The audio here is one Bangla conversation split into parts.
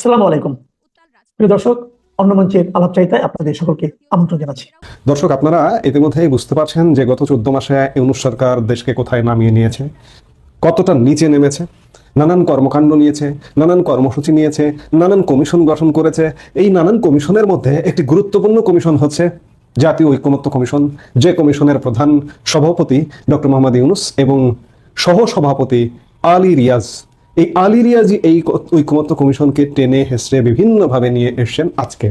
আসসালামু আলাইকুম। প্রিয় দর্শক, অন্য মঞ্চের আলাপ চাইতায় আপনাদের সকলকে আমন্ত্রণ জানাচ্ছি। দর্শক, আপনারা ইতিমধ্যেই বুঝতে পারছেন যে গত চোদ্দ মাসে ইউনুস সরকার দেশকে কোথায় নামিয়ে নিয়েছে, কতটা নিচে নেমেছে, নানান কর্মকাণ্ড নিয়েছে, নানান কর্মসূচি নিয়েছে, নানান কমিশন গঠন করেছে। এই নানান কমিশনের মধ্যে একটি গুরুত্বপূর্ণ কমিশন হচ্ছে জাতীয় ঐক্যমত্য কমিশন, যে কমিশনের প্রধান সভাপতি ডক্টর মোহাম্মদ ইউনুস এবং সহ সভাপতি আলী রিয়াজ এই আলী রিয়াজি এই ঐক্যমত্য কমিশনকে টেনে হেসড়ে বিভিন্নভাবে নিয়ে এসছেন আজকে।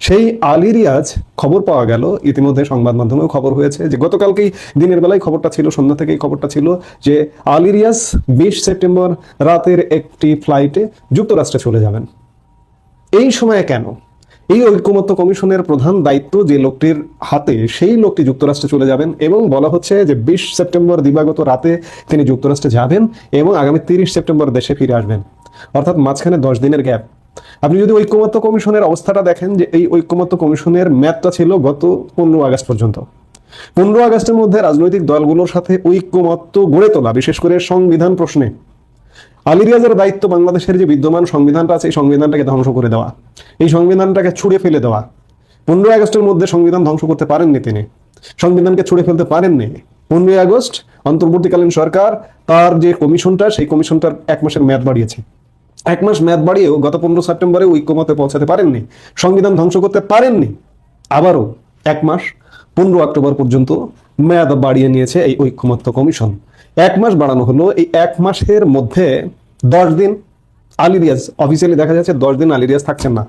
সেই আলী রিয়াজ খবর পাওয়া গেল। ইতিমধ্যে সংবাদ মাধ্যমেও খবর হয়েছে যে গতকালকেই দিনের বেলায় খবরটা ছিল, সন্ধ্যা থেকেই খবরটা ছিল যে আলী রিয়াজ বিশ সেপ্টেম্বর রাতের একটি ফ্লাইটে যুক্তরাষ্ট্রে চলে যাবেন। এই সময়ে কেন? এই ঐক্যমত্য কমিশনের প্রধান দায়িত্ব যে লোকটির হাতে সেই লোকটি যুক্তরাষ্ট্রে চলে যাবেন এবং বলা হচ্ছে যে বিশ সেপ্টেম্বর দিবাগত রাতে তিনি যুক্তরাষ্ট্রে যাবেন এবং আগামী তিরিশ সেপ্টেম্বর দেশে ফিরে আসবেন। অর্থাৎ মাঝখানে দশ দিনের গ্যাপ। আপনি যদি ঐক্যমত্য কমিশনের অবস্থাটা দেখেন যে এই ঐক্যমত্য কমিশনের মেয়াদটা ছিল গত পনেরো আগস্ট পর্যন্ত। পনেরো আগস্টের মধ্যে রাজনৈতিক দলগুলোর সাথে ঐক্যমত্য গড়ে তোলা, বিশেষ করে সংবিধান প্রশ্নে আলী রিয়াজের দায়িত্ব বাংলাদেশের যে বিদ্যমান সংবিধানটা আছে, এই সংবিধানটাকে ধ্বংস করে দেওয়া। এই সংবিধানটাকে ছুড়ে ফেলে দেওয়া। পনেরোই আগস্টের মধ্যে সংবিধান ধ্বংস করতে পারেননি তিনি। সংবিধানকে ছুড়ে ফেলতে পারেননি। পনেরোই আগস্ট অন্তর্বর্তীকালীন সরকার তার যে কমিশনটা, সেই কমিশনটার এক মাসের মেয়াদ বাড়িয়েছে। এক মাস মেয়াদ বাড়িয়েও গত পনেরো সেপ্টেম্বরে ঐক্যমতে পৌঁছাতে পারেননি। সংবিধান ধ্বংস করতে পারেননি। আবারও এক মাস, পনেরো অক্টোবর পর্যন্ত মেয়াদ বাড়িয়ে নিয়েছে এই ঐক্যমত্য কমিশন। এক মাস বাড়ানো হলো। এই এক মাসের মধ্যে দশ দিন আলী রিয়াজ অফিসিয়ালি দেখা যাচ্ছে দশ দিন আলী রিয়াজ থাকছেন না।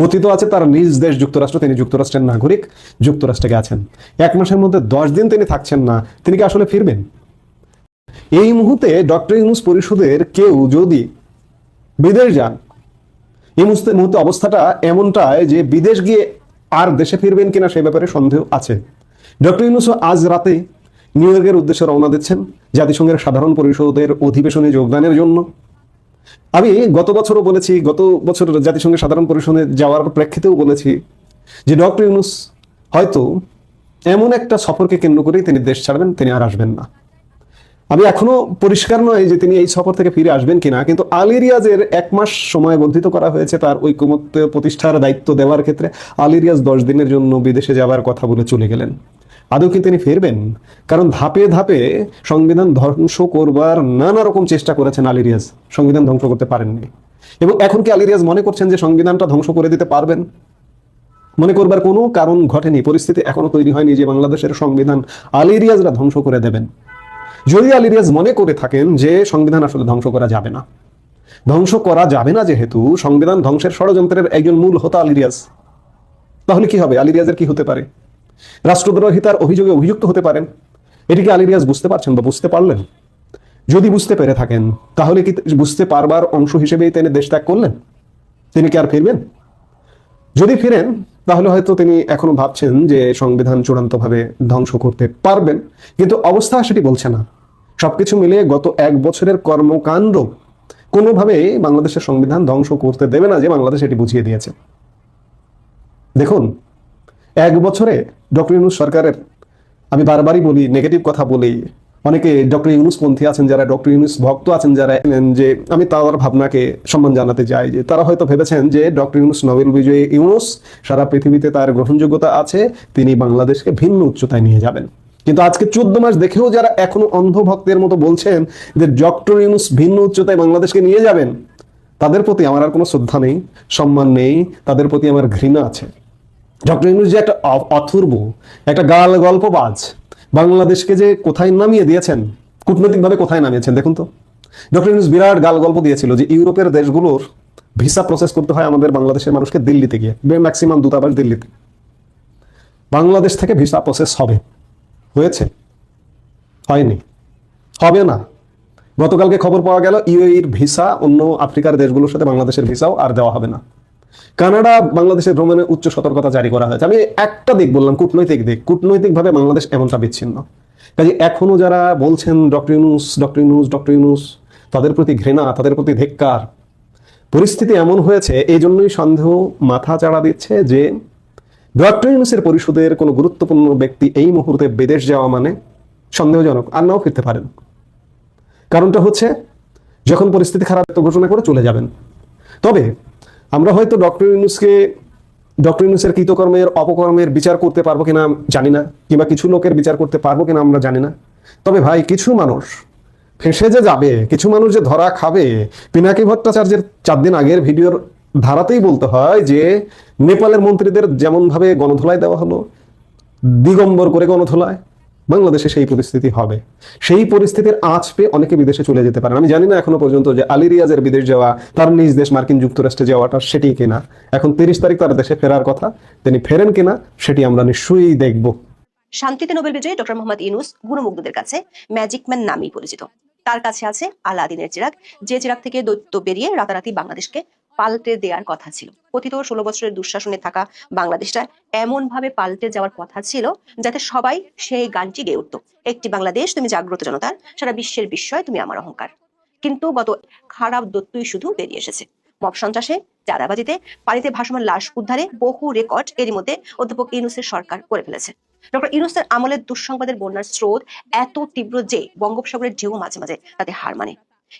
কথিত আছে তার নিজ দেশ যুক্তরাষ্ট্র, তিনি যুক্তরাষ্ট্রের নাগরিক, যুক্তরাষ্ট্রে গেছেন এক মাসের মধ্যে দশ দিন তিনি থাকছেন না, তিনি কি আসলে ফিরবেন? এই মুহূর্তে ডক্টর ইউনুস পরিষদের কেউ যদি বিদেশ যান, এই মুহূর্তে অবস্থাটা এমনটায় যে বিদেশ গিয়ে আর দেশে ফিরবেন কিনা সে ব্যাপারে সন্দেহ আছে। ডক্টর ইউনুস আজ রাতে নিউ ইয়র্কের উদ্দেশ্যে রওনা দিচ্ছেন জাতিসংঘের সাধারণ পরিষদের অধিবেশনে যোগদানের জন্য। আমি গত বছরও বলেছি, গত বছর জাতিসংঘের সাধারণ পরিষদে যাওয়ার প্রেক্ষিতেও বলেছি যে ডক্টর ইউনুস হয়তো এমন একটা সফরকে কেন্দ্র করেই তিনি দেশ ছাড়বেন, তিনি আর আসবেন না। আমি এখনও পরিষ্কার নয় যে তিনি এই সফর থেকে ফিরে আসবেন কিনা, কিন্তু আলী রিয়াজের এক মাস সময় বর্ধিত করা হয়েছে তার ঐকমত্য প্রতিষ্ঠার দায়িত্ব দেওয়ার ক্ষেত্রে। আলী রিয়াজ দশ দিনের জন্য বিদেশে যাওয়ার কথা বলে চলে গেলেন। আদৌ কি তিনি ফিরবেন? কারণ ধাপে ধাপে সংবিধান ধ্বংস করবার নানা রকম চেষ্টা করেছেন আলী রিয়াজ। সংবিধান ধ্বংস করতে পারেননি। এবং এখন কি আলী রিয়াজ মনে করছেন যে সংবিধানটা ধ্বংস করে দিতে পারবেন? মনে করবার কোনো কারণ ঘটেনি। পরিস্থিতি এখনও তৈরি হয়নি যে বাংলাদেশের সংবিধান আলী রিয়াজরা ধ্বংস করে দেবেন। যদি আলী রিয়াজ মনে করে থাকেন যে সংবিধান আসলে ধ্বংস করা যাবে না। ধ্বংস করা যাবে না যেহেতু সংবিধান ধ্বংসের ষড়যন্ত্রের একজন মূল হতো আলী রিয়াজ। তাহলে কি হবে? আলী রিয়াজের কি হতে পারে? রাষ্ট্রদ্রোহিতার অভিযোগে অভিযুক্ত হতে পারেন। এটিকে আলী রিয়াজ বুঝতে পারছেন বা বুঝতে পারলেন। যদি বুঝতে পেরে থাকেন, তাহলে কি বুঝতে পারবার অংশ হিসেবেই তিনি দেশ ত্যাগ করলেন? তিনি কি আর ফিরবেন? যদি ফিরেন, তাহলে হয়তো তিনি এখনও ভাবছেন যে সংবিধান চূড়ান্তভাবে ধ্বংস করতে পারবেন। কিন্তু অবস্থা সেটি বলছে না। সবকিছু মিলিয়ে গত এক বছরের কর্মকাণ্ড কোনোভাবেই বাংলাদেশের সংবিধান ধ্বংস করতে দেবে না যে বাংলাদেশ এটি বুঝিয়ে দিয়েছে। দেখুন এক বছরে ডক্টর ইউনুস সরকারের, আমি বারবারই বলি নেগেটিভ কথা বলি। অনেকে ডক্টর ইউনুস পন্থী আছেন, যারা ডক্টর ইউনুস ভক্ত আছেন, যারা যে, আমি তার ভাবনাকে সম্মান জানাতে চাই যে, তারা হয়তো ভেবেছেন যে, ডক্টর ইউনুস নোবেল বিজয়ী ইউনুস, সারা পৃথিবীতে তার গ্রহণযোগ্যতা আছে, তিনি বাংলাদেশকে ভিন্ন উচ্চতায় নিয়ে যাবেন। কিন্তু আজকে চোদ্দ মাস দেখেও যারা এখনও অন্ধ ভক্তের মতো বলছেন যে, ডক্টর ইউনুস ভিন্ন উচ্চতায় বাংলাদেশকে নিয়ে যাবেন, তাদের প্রতি আমার আর কোনো শ্রদ্ধা নেই, সম্মান নেই, তাদের প্রতি আমার ঘৃণা আছে। ডক্টর ইউনুস যে একটা অথর্ব, একটা গাল গল্পবাজ, বাংলাদেশকে যে কোথায় নামিয়ে দিয়েছেন, কূটনৈতিকভাবে কোথায় নামিয়েছেন, দেখুন তো। ডক্টর ইউনুস বিরাট গাল গল্প দিয়েছিল যে ইউরোপের দেশগুলোর ভিসা প্রসেস করতে হয় আমাদের বাংলাদেশের মানুষকে দিল্লিতে গিয়ে ম্যাক্সিমাম দূতাবাস দিল্লিতে। বাংলাদেশ থেকে ভিসা প্রসেস হবে। হয়েছে। হয়নি। হবে না। গতকালকে খবর পাওয়া গেল, ইউএইর ভিসা অন্য আফ্রিকার দেশগুলোর সাথে বাংলাদেশের ভিসাও আর দেওয়া হবে না। কানাডা, বাংলাদেশের ভ্রমণে উচ্চ সতর্কতা জারি করা হয়েছে। আমি একটা দিক বললাম, কূটনৈতিক দিক। কূটনৈতিকভাবে বাংলাদেশ এমনটা বিচ্ছিন্ন। কাজে এখনও যারা বলছেন, doctor Yunus doctor Yunus doctor Yunus, তাদের প্রতি ঘৃণা, তাদের প্রতি ধিক্কার, পরিস্থিতি এমন হয়েছে, এই জন্যই সন্দেহ মাথা চাড়া দিচ্ছে যে ডক্টর ইউনুসের পরিষদের কোনো গুরুত্বপূর্ণ ব্যক্তি এই মুহূর্তে বিদেশ যাওয়া মানে সন্দেহজনক, আর নাও ফিরতে পারেন। কারণটা হচ্ছে, যখন পরিস্থিতি খারাপ, তো ঘোষণা করে চলে যাবেন। তবে আমরা হয়তো ডক্টর ইউনুসকে, ডক্টর ইউনুসের কৃতকর্মের, অপকর্মের বিচার করতে পারব কিনা জানি না, কিংবা কিছু লোকের বিচার করতে পারব কিনা আমরা জানি না। তবে ভাই, কিছু মানুষ ফেঁসে যে যাবে, কিছু মানুষ যে ধরা খাবে, পিনাকি ভট্টাচার্যের চার দিন আগের ভিডিওর ধারাতেই বলতে হয় যে, নেপালের মন্ত্রীদের যেমন ভাবে গণধোলাই দেওয়া হলো, দিগম্বর করে গণধোলায় বাংলাদেশে সেই পরিস্থিতি হবে। সেই পরিস্থিতির আঁচ পেয়ে অনেকে বিদেশে চলে যেতে পারেন। আমি জানি না এখনও পর্যন্ত যে আলী রিয়াজের বিদেশ যাওয়া, তার নিজ দেশ মার্কিন যুক্তরাষ্ট্রে যাওয়াটা সেটি কিনা। এখন তিরিশ তারিখ তার দেশে ফেরার কথা, তিনি ফেরেন কিনা সেটি আমরা নিশ্চয়ই দেখব। শান্তিতে নোবেল বিজয়ী ডক্টর মোহাম্মদ ইউনুস গুণমুগ্ধদের কাছে ম্যাজিক ম্যান নামেই পরিচিত। তার কাছে আছে আলাদিনের চিরাগ, যে চিরাগ থেকে দৈত্য বেরিয়ে রাতারাতি বাংলাদেশকে পাল্টে দেওয়ার কথা ছিল। কথিত ষোলো বছরের দুঃশাসনে থাকা বাংলাদেশটা এমন ভাবে পাল্টে যাওয়ার কথা ছিল যাতে সবাই সেই গানটি গেয়ে উঠত। একটি বাংলাদেশ, তুমি জাগ্রত জনতার, সারা বিশ্বের বিস্ময়, তুমি আমার অহংকার। কিন্তু গত খারাপ দত্তই শুধু বেরিয়ে এসেছে। মব সন্ত্রাসে, চাঁদাবাজিতে, পানিতে ভাসমান লাশ উদ্ধারে বহু রেকর্ড এরই মধ্যে অধ্যাপক ইউনুসের সরকার করে ফেলেছে। ডক্টর ইউনুসের আমলের দুঃসংবাদের বন্যার স্রোত এত তীব্র যে বঙ্গোপসাগরের ঢেউ মাঝে মাঝে তাতে হার মানে।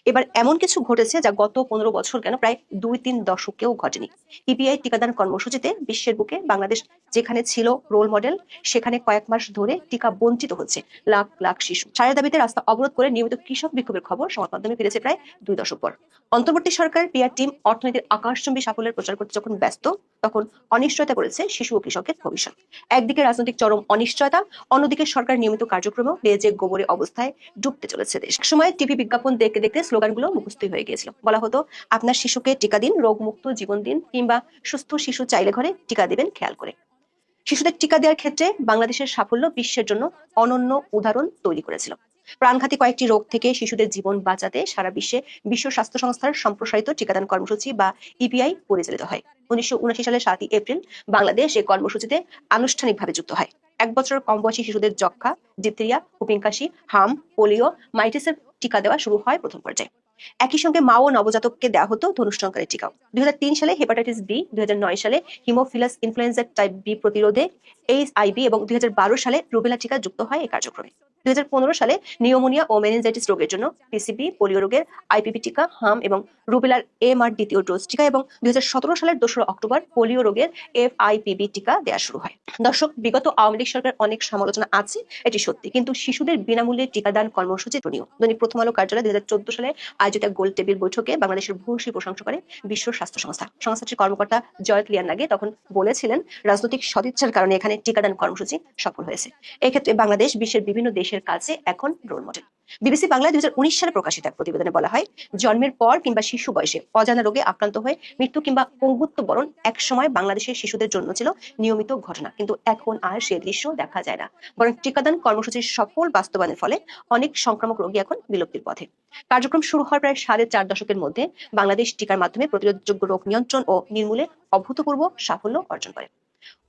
এবার এমন কিছু ঘটেছে যা গত পনেরো বছর কেন প্রায় দুই তিন দশকেও ঘটেনি। ইপিআই টিকাদান কর্মসূচিতে বিশ্বের বুকে বাংলাদেশ যেখানে ছিল রোল মডেল সেখানে কয়েক মাস ধরে টিকা বঞ্চিত হচ্ছে লাখ লাখ শিশু। সারের দাবিতে রাস্তা অবরোধ করে নিয়মিত কৃষক বিক্ষোভের খবর সংবাদ মাধ্যমে ফিরেছে প্রায় দুই দশক পর। অন্তর্বর্তী সরকারের পিআর টিম অর্থনীতির আকাশচুম্বী সাফল্যের প্রচার করতে যখন ব্যস্ত তখন অনিশ্চয়তা করেছে শিশু ও কৃষকের ভবিষ্যৎ। একদিকে রাজনৈতিক চরম অনিশ্চয়তা, অন্যদিকে সরকার নিয়মিত কার্যক্রমেও বেজে গোবরে অবস্থায় ডুবতে চলেছে দেশ। এক সময় টিভি বিজ্ঞাপন দেখতে দেখতে স্লোগানগুলো মুখস্থই হয়ে গিয়েছিল। বলা হতো, আপনার শিশুকে টিকা দিন, রোগমুক্ত জীবন দিন, কিংবা সুস্থ শিশু চাইলে ঘরে টিকা দিবেন খেয়াল করে। শিশুদের টিকা দেওয়ার ক্ষেত্রে বাংলাদেশের সাফল্য বিশ্বের জন্য অনন্য উদাহরণ তৈরি করেছিল। প্রাণঘাতী কয়েকটি রোগ থেকে শিশুদের জীবন বাঁচাতে সারা বিশ্বে বিশ্ব স্বাস্থ্য সংস্থার সম্প্রসারিত টিকাদান কর্মসূচি বা ইপিআই পরিচালিত হয়। উনিশশো সালের সাতই এপ্রিল বাংলাদেশ এই কর্মসূচিতে আনুষ্ঠানিকভাবে যুক্ত হয়। এক বছর কম বয়সী শিশুদের যক্ষা ডিপথেরিয়া হুপিং হাম, পোলিও, মাইটিসের টিকা দেওয়া শুরু হয় প্রথম পর্যায়ে। একই সঙ্গে মা ও নবজাতককে দেওয়া হতো ধনুষ্টঙ্কারের টিকাও। দুই সালে হেপাটাইটিস বি দুই সালে হিমোফিলাস ইনফ্লুয়েঞ্জা টাইপ বি প্রতিরোধে এইচ আইবি এবং দুই সালে রুবেলা টিকা যুক্ত হয় এই কার্যক্রমে। দুই সালে নিউমোনিয়া ও মেনিনজাইটিস রোগের জন্য পিসিবি পোলিও রোগের আইপিপি টিকা, হাম এবং রুবেলার এম আর দ্বিতীয় ডোজ টিকা এবং দুই হাজার সতেরো সালের দোসরা অক্টোবর পোলিও রোগের এফ আইপিবি টিকা দেওয়া শুরু হয়। দর্শক, বিগত আওয়ামী লীগ সরকার অনেক সমালোচনা আছে, এটি সত্যি, কিন্তু শিশুদের বিনামূল্যে টিকাদান কর্মসূচি প্রথম আলো কার্যালয় দুই হাজার চোদ্দ সালে আয়োজিত গোল টেবিল বৈঠকে বাংলাদেশের ভূয়সী প্রশংসা করে বিশ্ব স্বাস্থ্য সংস্থা। সংস্থাটির কর্মকর্তা জয় ক্লিয়ার নাগে তখন বলেছিলেন, রাজনৈতিক সদিচ্ছার কারণে এখানে টিকাদান কর্মসূচি সফল হয়েছে। এক্ষেত্রে বাংলাদেশ বিশ্বের বিভিন্ন দেশের কাছে এখন রোল মডেল। বিবিসি বাংলায় দুই সালে প্রকাশিত এক প্রতিবেদনে বলা হয়, জন্মের পর কিংবা শিশু বয়সে অজানা রোগে আক্রান্ত হয়ে মৃত্যু কিংবা পঙ্গুত্ব বরণ এক সময় বাংলাদেশের শিশুদের জন্য ছিল নিয়মিত ঘটনা। কিন্তু এখন আর সে দৃশ্য দেখা যায় না। বরং টিকাদান কর্মসূচির সফল বাস্তবায়নের ফলে অনেক সংক্রামক রোগী এখন বিলুপ্তির পথে। কার্যক্রম শুরু হওয়ার প্রায় সাড়ে চার দশকের মধ্যে বাংলাদেশ টিকার মাধ্যমে প্রতিরোধযোগ্য রোগ নিয়ন্ত্রণ ও নির্মূলে অভূতপূর্ব সাফল্য অর্জন করে।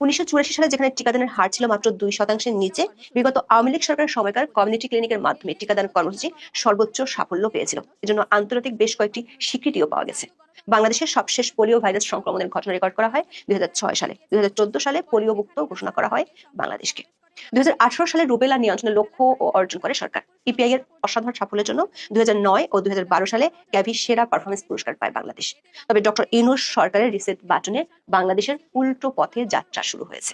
উনিশশো চুরাশি সালে যেখানে টিকাদানের হার ছিল মাত্র দুই শতাংশের নিচে, বিগত আওয়ামী লীগ সরকারের সময়কার কমিউনিটি ক্লিনিকের মাধ্যমে টিকাদান কর্মসূচি সর্বোচ্চ সাফল্য পেয়েছিল। এজন্য আন্তর্জাতিক বেশ কয়েকটি স্বীকৃতিও পাওয়া গেছে। বাংলাদেশের সবশেষ পোলিও ভাইরাস সংক্রমণের ঘটনা রেকর্ড করা হয় দুই হাজার ছয় সালে। দুই হাজার চোদ্দ সালে পোলিও মুক্ত ঘোষণা করা হয় বাংলাদেশকে। দুই হাজার আঠারো সালে রুবেলা নিয়ন্ত্রণের লক্ষ্য ও অর্জন করে সরকার। ইপিআই এর অসাধারণ সাফল্যের জন্য দুই হাজার নয় ও দুই হাজার বারো সালে গ্যাভি সেরা পারফরমেন্স পুরস্কার পায় বাংলাদেশ। তবে ডক্টর ইনুস সরকারের রিসেট বাটনে বাংলাদেশের উল্টো পথে যাত্রা শুরু হয়েছে।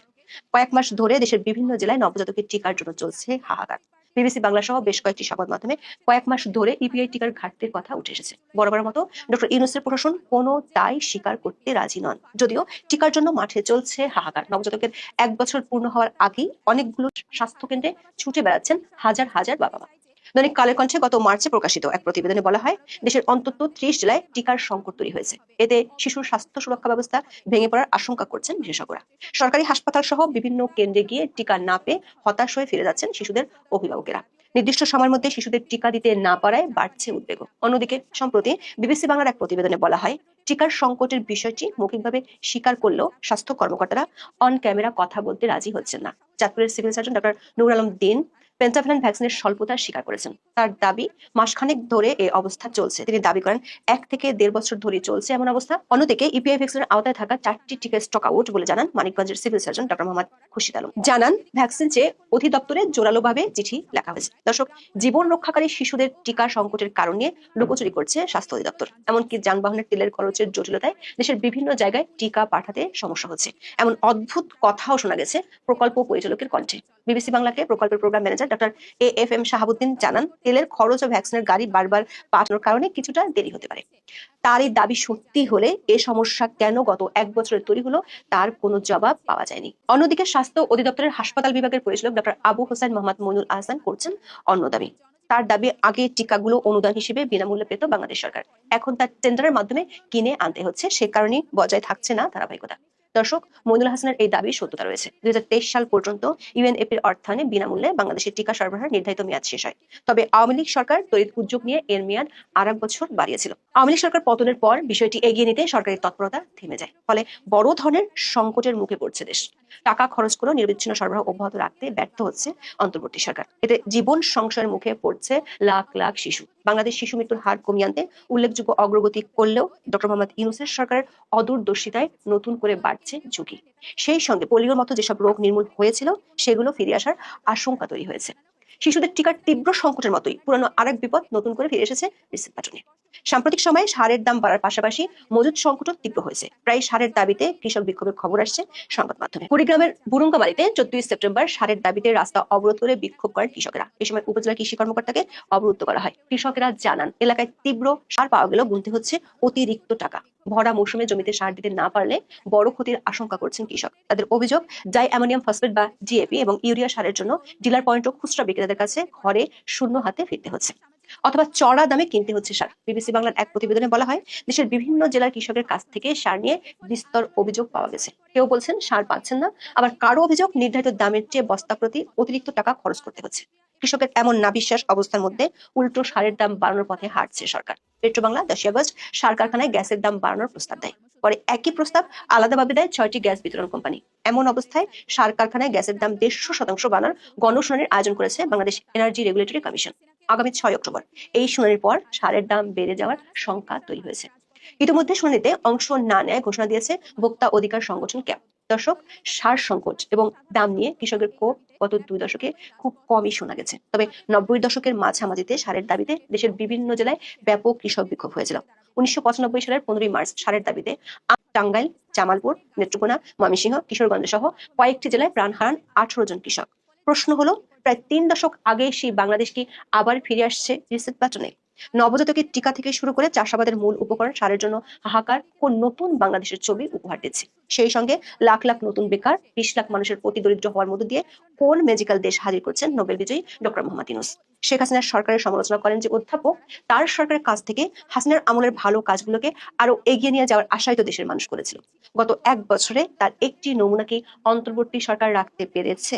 কয়েক মাস ধরে দেশের বিভিন্ন জেলায় নবজাতকের টিকার জন্য চলছে হাহাকার। বিবিসি বাংলা সহ বেশ কয়েকটি সংবাদ মাধ্যমে কয়েক মাস ধরে ইপিআই টিকার ঘাটতির কথা উঠে এসেছে। বরাবর মতো ডক্টর ইউনুসের প্রশাসন কোনো তাই স্বীকার করতে রাজি নন। যদিও টিকার জন্য মাঠে চলছে হাহাকার। নবজাতকের এক বছর পূর্ণ হওয়ার আগেই অনেকগুলো স্বাস্থ্য কেন্দ্রে ছুটে বেড়াচ্ছেন হাজার হাজার বাবা মা দৈনিক কালের কণ্ঠে গত মার্চে প্রকাশিত এক প্রতিবেদনে বলা হয়, দেশের অন্তত ত্রিশ জেলায় টিকার সংকট তৈরি হয়েছে। এতে শিশুর স্বাস্থ্য সুরক্ষা ব্যবস্থা ভেঙে পড়ার আশঙ্কা করছেন বিশেষজ্ঞরা। সরকারি হাসপাতাল সহ বিভিন্ন কেন্দ্রে গিয়ে টিকা না পেয়ে হতাশ হয়ে ফিরে যাচ্ছেন শিশুদের অভিভাবকেরা। নির্দিষ্ট সময়ের মধ্যে শিশুদের টিকা দিতে না পারায় বাড়ছে উদ্বেগ। অন্যদিকে, সম্প্রতি বিবিসি বাংলার এক প্রতিবেদনে বলা হয়, টিকার সংকটের বিষয়টি মৌখিকভাবে স্বীকার করলেও স্বাস্থ্য কর্মকর্তারা অন ক্যামেরা কথা বলতে রাজি হচ্ছেন না। চাঁদপুরের civil surgeon doctor Nur Alam দিন পেন্টাফিলান ভ্যাকসিনের স্বল্পতার স্বীকার করেছেন। তার দাবি, মাসখানেক ধরে এই অবস্থা চলছে। তিনি দাবি করেন, এক থেকে দেড় বছর ধরে চলছে এমন অবস্থা। অন্যদিকে, ইপিআই ভ্যাকসিনের আওতায় থাকা চারটি টিকা স্টক আউট বলে জানান মানিকগঞ্জের civil surgeon doctor Mohammad Khurshid Alam. জানান, ভ্যাকসিন চেয়ে অধিদপ্তরে জোরালোভাবে চিঠি লেখা হয়েছে। দর্শক, জীবন রক্ষাকারী শিশুদের টিকা সংকটের কারণ লুকোচুরি করছে স্বাস্থ্য অধিদপ্তর। এমনকি যানবাহনের তেলের খরচের জটিলতায় দেশের বিভিন্ন জায়গায় টিকা পাঠাতে সমস্যা হচ্ছে। এমন অদ্ভুত কথাও শোনা গেছে প্রকল্প পরিচালকের কণ্ঠে। বিবিসি বাংলাকে প্রকল্পের program manager doctor A F M Shahabuddin জানান, তেলের খরচ ও ভ্যাকসিনের গাড়ি বারবার পাঠানোর কারণে কিছুটা দেরি হতে পারে। তার এই দাবি সত্যি হলে এ সমস্যা কেন গত এক বছরের তৈরি হলো, তার কোনো জবাব পাওয়া যায়নি। অন্যদিকে স্বাস্থ্য অধিদপ্তরের হাসপাতাল বিভাগের পরিচালক ডক্টর আবু হোসেন মোহাম্মদ মইনুল আহসান করছেন অন্য দাবি। তার দাবি, আগে টিকাগুলো অনুদান হিসেবে বিনামূল্যে পেত বাংলাদেশ সরকার। এখন তার টেন্ডারের মাধ্যমে কিনে আনতে হচ্ছে, সে কারণেই বজায় থাকছে না ধারাবাহিকতা। দর্শক, মইনুল হাসানের এই দাবি সত্যতা রয়েছে। দুই হাজার তেইশ সাল পর্যন্ত ইউএনএপির অর্থায়নে বিনামূল্যে বাংলাদেশের টিকা সরবরাহের নির্ধারিত মেয়াদ শেষ হয়। তবে আওয়ামী লীগ সরকার তড়িৎ উদ্যোগ নিয়ে এর মেয়াদ আর বছর বাড়িয়েছিল। আওয়ামী লীগ সরকার পতনের পর বিষয়টি এগিয়ে নিতে সরকারের তৎপরতা থেমে যায়। ফলে বড় ধরনের সংকটের মুখে পড়ছে দেশ। টাকা খরচ করে নিরবিচ্ছিন্ন সরবরাহ অব্যাহত রাখতে ব্যর্থ হচ্ছে অন্তর্বর্তী সরকার। এতে জীবন সংশয়ের মুখে পড়ছে লাখ লাখ শিশু। বাংলাদেশ শিশু মৃত্যুর হার কমিয়ে আনতে উল্লেখযোগ্য অগ্রগতি করলেও ডক্টর মোহাম্মদ ইউনুসের সরকারের অদূরদর্শিতায় নতুন করে বাড়ছে ঝুঁকি সেই সঙ্গে পোলিওর মতো যেসব রোগ নির্মূল হয়েছিল, সেগুলো ফিরে আসার আশঙ্কা তৈরি হয়েছে। শিশুদের টিকার তীব্র সংকটের মতোই পুরানো আরেক বিপদ নতুন করে ফিরে এসেছে রিসিভ প্যাটনে সাম্প্রতিক সময়ে সারের দাম বাড়ার পাশাপাশি মজুদ সংকটও তীব্র হয়েছে। প্রায় সারের দাবিতে কৃষক বিক্ষোভের খবর আসছে সংবাদ মাধ্যমে। কুড়িগ্রামের বুরুঙ্গামারিতে চোদ্দই সেপ্টেম্বর সারের দাবিতে রাস্তা অবরোধ করে বিক্ষোভ করেন কৃষকেরা। এই সময় উপজেলা কৃষি কর্মকর্তাকে অবরুদ্ধ করা হয়। কৃষকেরা জানান, এলাকায় তীব্র সার পাওয়া গেলেও গুনতে হচ্ছে অতিরিক্ত টাকা। ভরা মৌসুমে জমিতে সার দিতে না পারলে বড় ক্ষতির আশঙ্কা করছেন কৃষক। তাদের অভিযোগ, ডাই অ্যামোনিয়াম ফসফেট বা ডিএপি এবং ইউরিয়া সারের জন্য ডিলার পয়েন্ট ও খুচরা বিক্রেতাদের কাছে ঘরে শূন্য হাতে ফিরতে হচ্ছে। অথবা চড়া দামে কিনতে হচ্ছে সার। বিবিসি বাংলার এক প্রতিবেদনে বলা হয়, দেশের বিভিন্ন জেলার কৃষকের কাছ থেকে সার নিয়ে বিস্তর অভিযোগ পাওয়া গেছে। কেউ বলছেন, সার পাচ্ছেন না। আবার কারও অভিযোগ, নির্ধারিত দামের চেয়ে বস্তা প্রতি অতিরিক্ত টাকা খরচ করতে হচ্ছে। কৃষকের এমন নাবিশ্বাস অবস্থার মধ্যে উল্টো সারের দাম বাড়ানোর পথে হাঁটছে সরকার। পেট্রো বাংলা দশই আগস্ট, সার কারখানায় গ্যাসের দাম বাড়ানোর প্রস্তাব দেয়। পরে একই প্রস্তাব আলাদাভাবে দেয় ছয়টি গ্যাস বিতরণ কোম্পানি। এমন অবস্থায় সার কারখানায় গ্যাসের দাম দেড়শো শতাংশ বাড়ানোর গণশুনানির আয়োজন করেছে বাংলাদেশ এনার্জি রেগুলেটরি কমিশন আগামী ছয় অক্টোবর। এই শুনানির পর সারের দাম বেড়ে যাওয়ার শঙ্কা তৈরি হয়েছে। ইতিমধ্যে শুনানিতে অংশ না নেয় ঘোষণা দিয়েছে ভোক্তা অধিকার সংগঠন ক্যাপ দর্শক, সার সংকট এবং দাম নিয়ে কৃষকের ক্ষোভ গত দুই দশকে খুব কমই শোনা গেছে। তবে নব্বই দশকের মাঝামাঝিতে সারের দাবিতে দেশের বিভিন্ন জেলায় ব্যাপক কৃষক বিক্ষোভ হয়েছিল। উনিশশো পঁচানব্বই সালের পনেরোই মার্চ সারের দাবিতে টাঙ্গাইল, জামালপুর, নেত্রকোনা, ময়মনসিংহ, কিশোরগঞ্জ সহ কয়েকটি জেলায় প্রাণ হারান আঠারো জন কৃষক। প্রশ্ন হলো, প্রায় তিন দশক আগে সেই বাংলাদেশ কি আবার ফিরে আসছে রিসেট প্যাটনে নবজাতকের টিকা থেকে শুরু করে চাষাবাদের মূল উপকরণ সারের জন্য হাহাকার ও নতুন বাংলাদেশের ছবি উপহার দিচ্ছে। সেই সঙ্গে লাখ লাখ নতুন বেকার, বিশ লাখ মানুষের প্রতি দরিদ্র হওয়ার মধ্য দিয়ে কোন ম্যাজিক্যাল দেশ হাজির করছেন নোবেল বিজয়ী ডক্টর মোহাম্মদ ইউনুস? শেখ হাসিনার সরকারের সমালোচনা করেন যে অধ্যাপক তার সরকারের কাছ থেকে হাসিনার আমলের ভালো কাজগুলোকে আরও এগিয়ে নিয়ে যাওয়ার আশাই তো দেশের মানুষ করেছিল। গত এক বছরে তার একটি নমুনাকে অন্তর্বর্তী সরকার রাখতে পেরেছে।